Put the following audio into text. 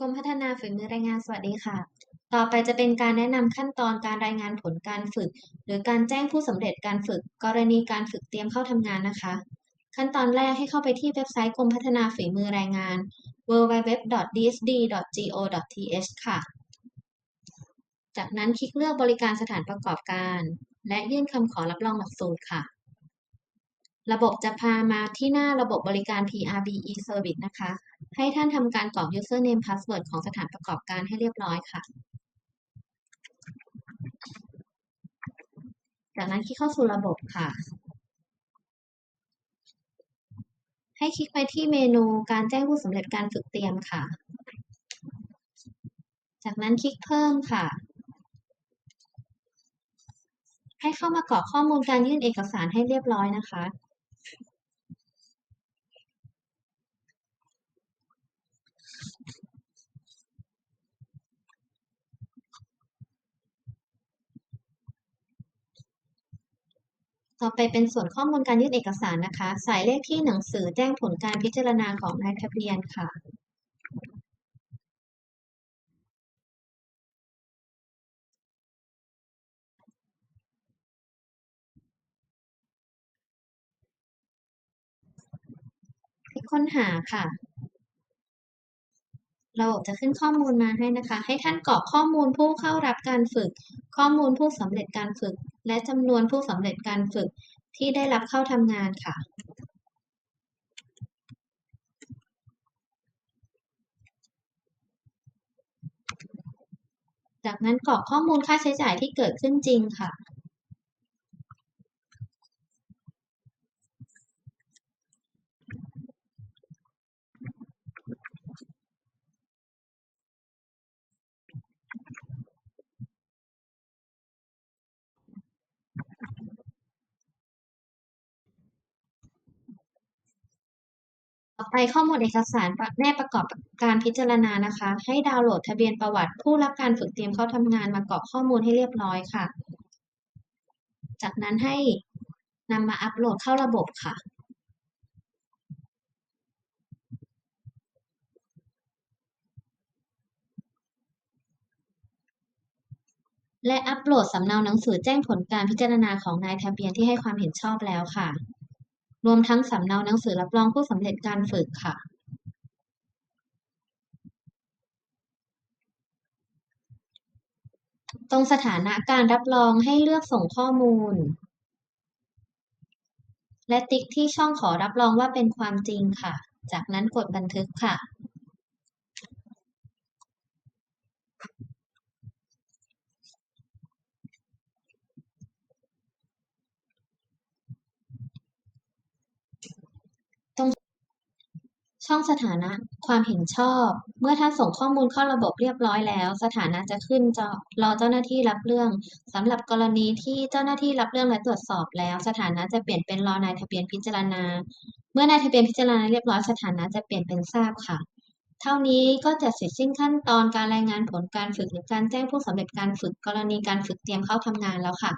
กรมพัฒนาฝีมือแรงงานสวัสดีค่ะ ต่อไปจะเป็นการแนะนำขั้นตอนการรายงานผลการฝึก หรือการแจ้งผู้สำเร็จการฝึก กรณีการฝึกเตรียมเข้าทำงานนะคะ ขั้นตอนแรกให้เข้าไปที่เว็บไซต์กรมพัฒนาฝีมือแรงงาน www.dsd.go.th ค่ะ จากนั้นคลิกเลือกบริการสถานประกอบการ และยื่นคำขอรับรองหลักสูตรค่ะ ระบบจะพามาที่หน้าระบบบริการ PRB e-service นะคะ ให้ท่านทำการกรอก username password ของสถานประกอบการให้เรียบร้อยค่ะ จากนั้นคลิกเข้าสู่ระบบค่ะ ให้คลิกไปที่เมนูการแจ้งผู้สำเร็จการฝึกเตรียมค่ะ จากนั้นคลิกเพิ่มค่ะให้เข้ามากรอกข้อมูลการยื่นเอกสารให้เรียบร้อยนะคะ ต่อไปเป็นส่วนข้อมูลการยื่นเอกสารนะคะใส่เลขที่หนังสือแจ้งผลการพิจารณาของนายทะเบียนค่ะ ค้นหาค่ะ ระบบจะขึ้นข้อมูลมาให้นะคะ ให้ท่านกรอกข้อมูลผู้เข้ารับการฝึก ข้อมูลผู้สำเร็จการฝึก และจำนวนผู้สำเร็จการฝึกที่ได้รับเข้าทำงานค่ะจากนั้นกรอกข้อมูลค่าใช้จ่ายที่เกิดขึ้นจริงค่ะ ต่อ ไปข้อมูลเอกสารแนบประกอบการพิจารณานะคะ ให้ดาวน์โหลดทะเบียนประวัติ ผู้รับการฝึกเตรียมเข้าทำงานมากรอกข้อมูลให้เรียบร้อยค่ะ จากนั้นให้นำมาอัปโหลดเข้าระบบค่ะและอัปโหลดสำเนาหนังสือแจ้งผลการพิจารณาของนายทะเบียนที่ให้ความเห็นชอบแล้วค่ะ รวมทั้งสำเนาหนังสือรับรองผู้สำเร็จการฝึกค่ะ ตรงสถานะการรับรองให้เลือกส่งข้อมูล และติ๊กที่ช่องขอรับรองว่าเป็นความจริงค่ะ จากนั้นกดบันทึกค่ะ ตรง ช่องสถานะความเห็นชอบ เมื่อท่านส่งข้อมูลเข้าระบบเรียบร้อยแล้ว สถานะจะขึ้นจอรอเจ้าหน้าที่รับเรื่องสำหรับกรณีที่เจ้าหน้าที่รับเรื่องและตรวจสอบแล้ว สถานะจะเปลี่ยนเป็นรอนายทะเบียนพิจารณา เมื่อนายทะเบียนพิจารณาเรียบร้อยสถานะจะเปลี่ยนเป็นทราบค่ะ เท่านี้ก็จะเสร็จสิ้นขั้นตอนการรายงานผลการฝึกหรือการแจ้งผู้สำเร็จการฝึกกรณีการฝึกเตรียมเข้าทำงานแล้วค่ะ